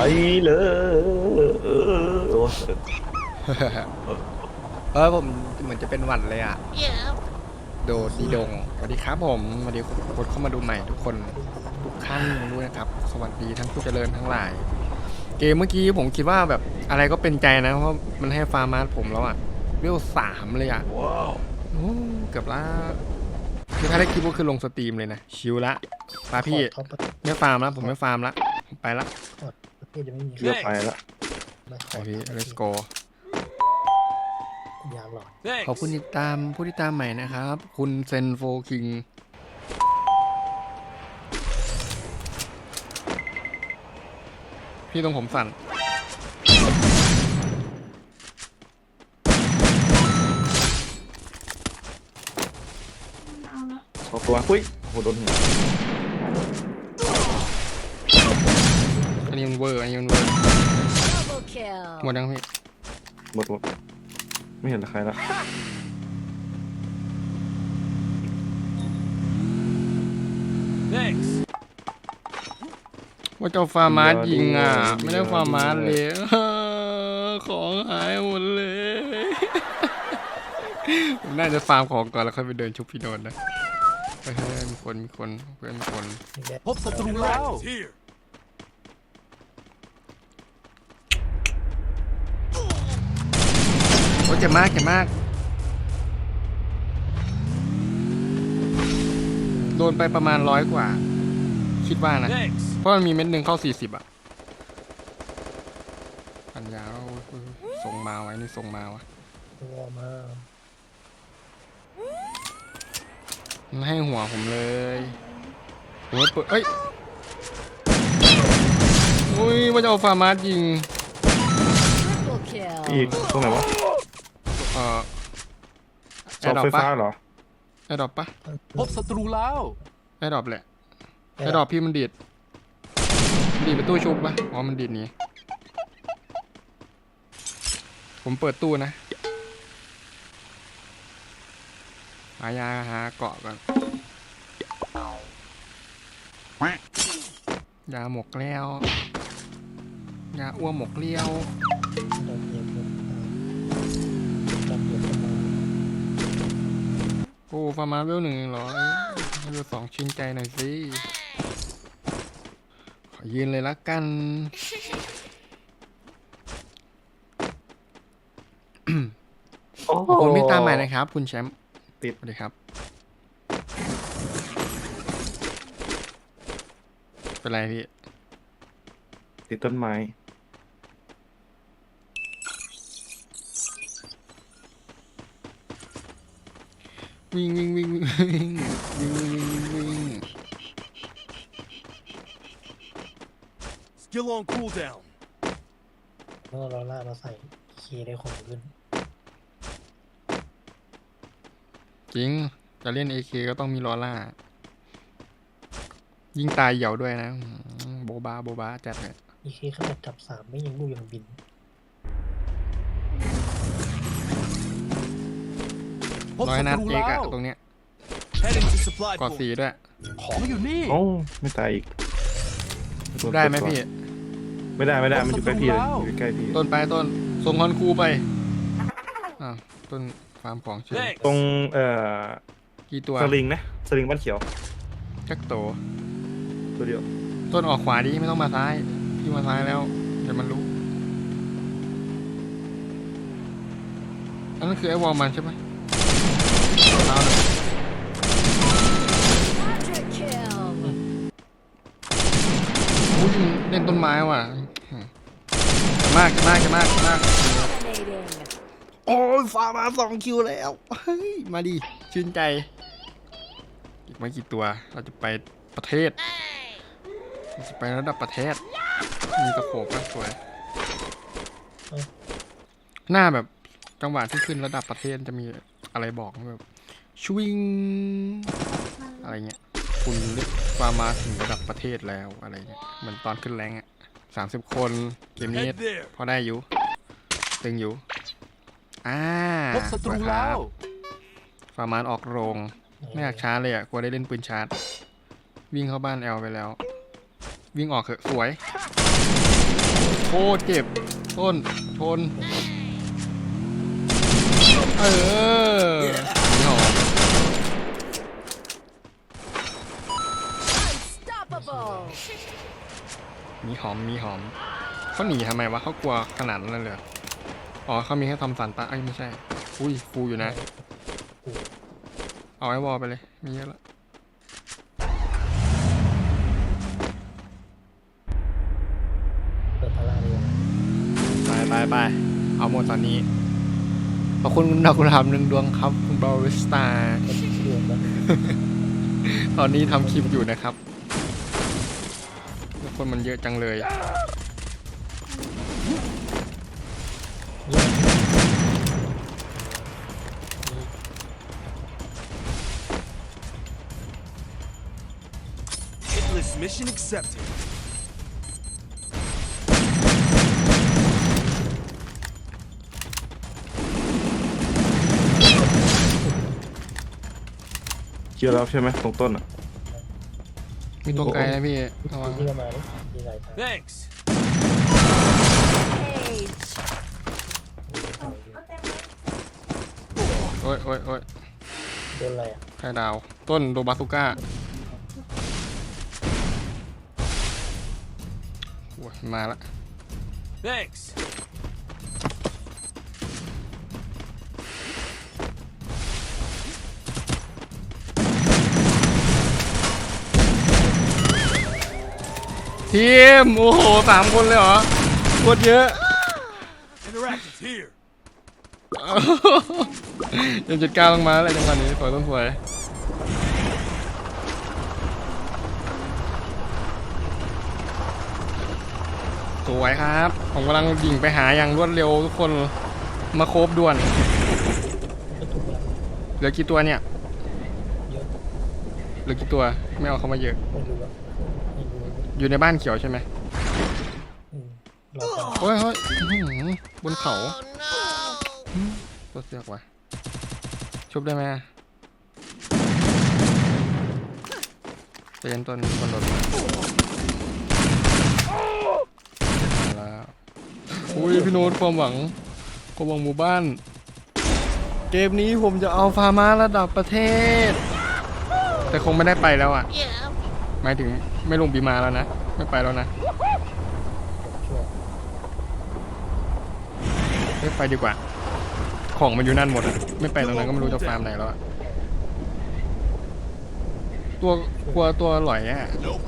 ไปเลยโอ้ยเออผมเหมือนจะเป็นหวัดเลยอะโดดดีดงสวัสดีครับผมสวัสดีคนเข้ามาดูใหม่ทุกคนทุกท่านด้วยนะครับ สวัสดีทั้งผู้เจริญทั้งหลาย เกมเมื่อกี้ผมคิดว่าแบบอะไรก็เป็นใจนะเพราะมันให้ฟาร์มาสผมแล้วอะเวลสามเลยอะว้าวโอ้เกือบละคือถ้าได้คลิปก็คือลงสตรีมเลยนะชิวละป้าพี่ท็อปประไม่ฟาร์มแล้วผมไม่ฟาร์มละผมไปละ เทศจะไม่มีเลือกไปละไม่ขไปอพี่ let's go ยาหลอดขอบคุณติดตามผู้ติดตามใหม่นะครับ คุณเซนโฟคิง พี่ตรงผมสั่น สองตัวอุ้ยโอ้โหโดนหัว นนี้มันเวอร์อันนี้มันเวอร์ Double kill. หมดยังพี่หมดหมดไม่เห็นใครละว่าเจ้าฟาร์มาสยิงอะ ไม่ได้ฟาร์มาสเลยของหายหมดเลย ผมน่าจะฟาร์มของก่อนแล้วค่อยไปเดินชุบพี่โดนนะเฮ้ยเฮ้ยมีคนมีคนเพื่อนมีคนมีแบพบศัตรูแล้วโเจ็บมากเจ็บมาก โดนไปประมาณร้อยกว่า คิดว่านะ เพราะมันมีเม็ดหนึ่งเข้าสี่สิบอะปัญญาเอาส่งมาไว้นี่ส่งมาวะตัวมามันให้หัวผมเลยผมไม่เปิดเอ้ยอุ้ยว่าจะเอาฟาร์มาสยิง Triple kill. อีกตรงไหนวะเอ่อ เสาไฟฟ้าเหรอ แอดดอปปะพบศัตรูแล้ว แอดดอปแหละแอดดอปพี่มันดีดดีดไปตู้ชุบปะอ๋อมันดีดหนี้ ผมเปิดตู้นะหายาหาเกาะก่อนยาหมกแล้วยาอ้วหมกเลี้ยว โดนเหยียบ โอ้ฟาร์มาเวลหนึ่งเหรอเอ้ยให้เวลสองชื่นใจหน่อยสิ ขอยืนเลยละกันโอ้ขอบคุณพี่ตามใหม่นะครับ คุณแชมป์ติดสวัสดีครับ เป็นไรพี่ ติดต้นไม้ วิ่งวิ่งวิ่งวิ่งวิ่งวิ่งวิ่งวิ่งวิ่ง Skill on cooldown เมื่อเราล่าเราใส่เคได้ของขึ้นจริง จะเล่น AK ก็ต้องมีลอล่า ยิงตายเหย่าด้วยนะอืมโบบาโบบาจัดเลย อีเคขนาดจับสามไม่ยังลูกยังบิน พบร้อยศันัดตรูเอกแล้อะว ตรงเนี้ย Heading to supply กอ point สีด้วยของอยู่นี่โอ้ไม่ตายอีกได้ไหมพี่ ไม่ได้ไม่ได้มันอยู่ใกล้พี่เลยอยู่ใกล้พี่ต้นไปต้นส่งคอนครูไปอ่าวต้นฟาร์มของชื่อ Thanks ตรงเอ่อกี่ตัวสลิงนะสลิงบ้านเขียวจักโต ตัวเดียวต้นออกขวาดิไม่ต้องมาซ้าย พี่มาซ้ายแล้ว เดี๋ยวมันรู้อันนั้นคือไอ้วอลมันใช่ไหมเอานะ Quadra kill. อุ้ยเล่นต้นไม้ว่ะมากมากมากมาก โอ้ยฟาร์มาสองคิวแล้ว เฮ้ย มาดิ ชื่นใจ อีกไม่กี่ตัว เราจะไปประเทศเราจะไประดับประเทศ มีกระโปรงก็สวย หน้าแบบจังหวะที่ขึ้นระดับประเทศจะมีอะไรบอกแบบ ชวิงอะไรเงี้ยคุณเลือกฟาร์มาถึงระดับประเทศแล้วอะไรเงี้ยเหมือนตอนขึ้นแรงอะสามสิบคนเกมนี้ Head there พอได้อยู่ตึงอยู่อ่าพบศัตรูสวยคแล้บวฟาร์มานออกโรงไม่อยากช้าเลยอะกลัวได้เล่นปืนชาร์จวิ่งเข้าบ้านแอลไปแล้ว วิ่งออกเถอะสวยโคตรเจ็บต้นชนเออหอม Unstoppable. มีหอมมีหอมเขาหนีทำไมวะเขากลัวขนาดนั้นเลยอ๋อเขามีแค่ทำสันตาเอ้ยไม่ใช่ อุ้ยฟูอยู่นะ เอาไอ้วอลไปเลย มีเยอะละเปิดพาราเลยไปไปไปเอาหมดตอนนี้ ขอบคุณดาวกุลาบหนึ่งดวงครับ คุณบาริสตาตอนนี้ทำคลิปอยู่นะครับ คนมันเยอะจังเลย Hitless mission accepted. เคียวแล้วใช่ไหมตรงต้นอะ มีตัวไกลนะพี่ระวังที่เข้ามานี่มีหลายทาง Thanks. Age. โอ้ยโอ้ยโอ้ยโดนอะไรอะใครดาว ต้นโดบาสุก้าโอ้ยมาละ Thanks. ทีม โอ้โหสามคนเลยเหรอโคตรเยอะ Interactions here. เดี๋ยวจุดเก้าลงมาอะไรจังหวะนี้สวยต้นสวยสวยครับ ผมกำลังดิ่งไปหาอย่างรวดเร็วทุกคนมาโคบด่วน เหลือกี่ตัวเนี่ย เหลือกี่ตัว ไม่เอาเขามาเยอะ อยู่ในบ้านเขียวใช่ไหมอืมเราไปโอ้ยเฮ้ยอื้อหือบนเขาอืมตัวเสือกว่ะชุบได้ไหมเจนตัวนี้คนโดดมาแล้วอุ้ยพี่โน้ตความหวังความหวังหมู่บ้าน เกมนี้ผมจะเอาฟาร์มาระดับประเทศ แต่คงไม่ได้ไปแล้วอะ หมายถึงไม่ลงบีมาแล้วนะ ไม่ไปแล้วนะช่วยไม่ไปดีกว่า ของมันอยู่นั่นหมดอะไม่ไปตรงนั้นก็ไม่รู้จะฟาร์มไหนแล้วอะตัวกลัวตัวหลอยอะ Nope.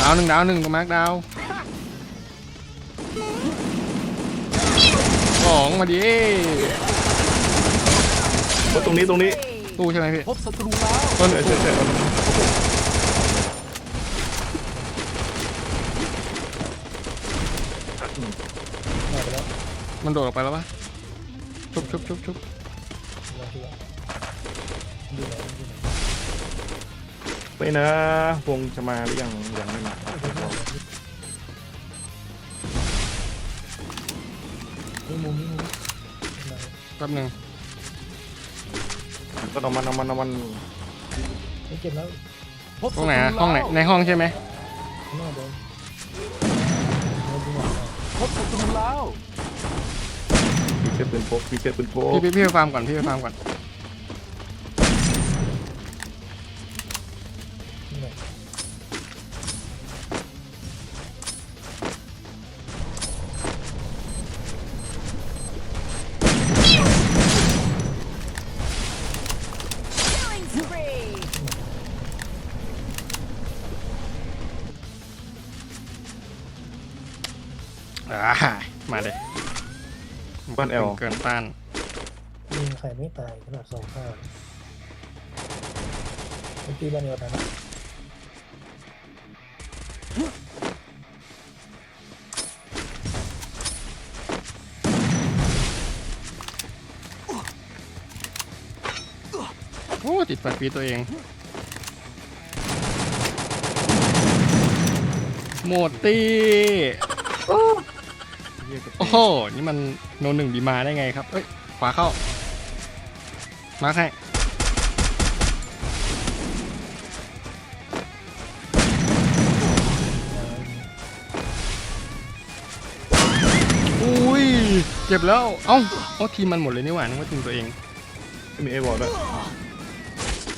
ดาวหนึ่งดาวหนึ่งตัวมาร์กดาว สองมาดิโอ้ตรงนี้ตรงนี้ตู้ใช่ไหมพี่พบศัตรูแล้วต้นใช่ใช่ใช่มาไปแล้วมันโดดออกไปแล้วปะชุบชุบชุบชุบมาที่ว่าดูไหนดูไหนไปนะวงจะมาหรือยังยังไม่มา มุมนี่มุมแป๊บหนึ่งก็เอามันเอามันเอามันไม่เก็บแล้วห้องไหนอะห้องไหนในห้องใช่ไหมข้างนอกโดนโดนดูหน่อยพบศัตรูแล้ว มีเจ็บเป็นพกมีเจ็บเป็นพกพี่พี่พี่ไปฟาร์มก่อนพี่ไปฟาร์มก่อน บ้านแอลเกินต้านยิงใครไม่ตายขนาดสองข้าวเมื่อกี้บ้านเดียวกันนะโอ้ติดปัดปีตัวเอง หมดตี โอ้โห นี่มันโนหนึ่งบีมาได้ไงครับ เอ้ย ขวาเข้า มาร์คให้อุ้ย เจ็บแล้ว เอ้าเอาทีมมันหมดเลยนี่หว่า นึกว่าทีมตัวเอง ไม่มีไอ้บอลด้วย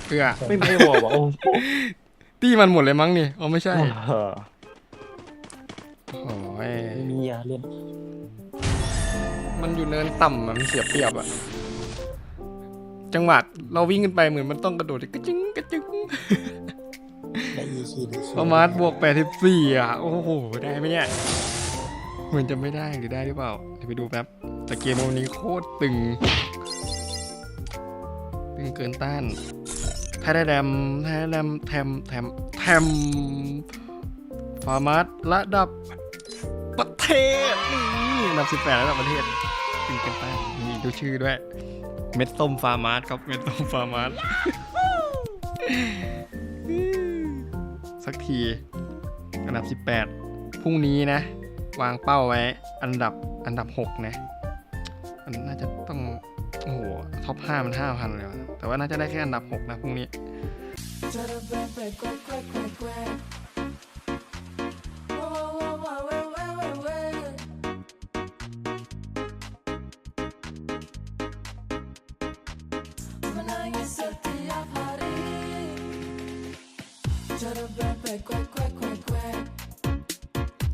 เพื่อไม่มีไอ้บอลว่ะโอ้โหตีมันหมดเลยมั้งนี่ อ๋อไม่ใช่ เออ โอ้ยไม่มียาเล่นมันอยู่เนินต่ำอะมันเสียเปรียบอะจังหวะเราวิ่งขึ้นไปเหมือนมันต้องกระโดดกระจึงกระจึงได้ยีคีหรือประมาณบวก84อะ โอ้โห ได้ไหมเนี่ย เหมือนจะไม่ได้หรือได้หรือเปล่า เดี๋ยวไปดูแป๊บ แต่เกมวันนี้โคตรตึง ตึงเกินต้านไทยได้แรมไทยได้แรมแทมแทมแทมฟาร์มัสระดับ ประเทศนี่อันดับ18ระดับประเทศตึงเกินต้านนี่ดูชื่อด้วย เม็ดต้มฟาร์มัสครับ เม็ดต้มฟาร์มัสสักที อันดับ 18พรุ่งนี้นะ วางเป้าไว้ อันดับอันดับ 6 นะมันน่าจะต้องโอ้โหท็อป5มัน 5,000 เลยว่ะแต่ว่าน่าจะได้แค่อันดับ 6 นะพรุ่งนี้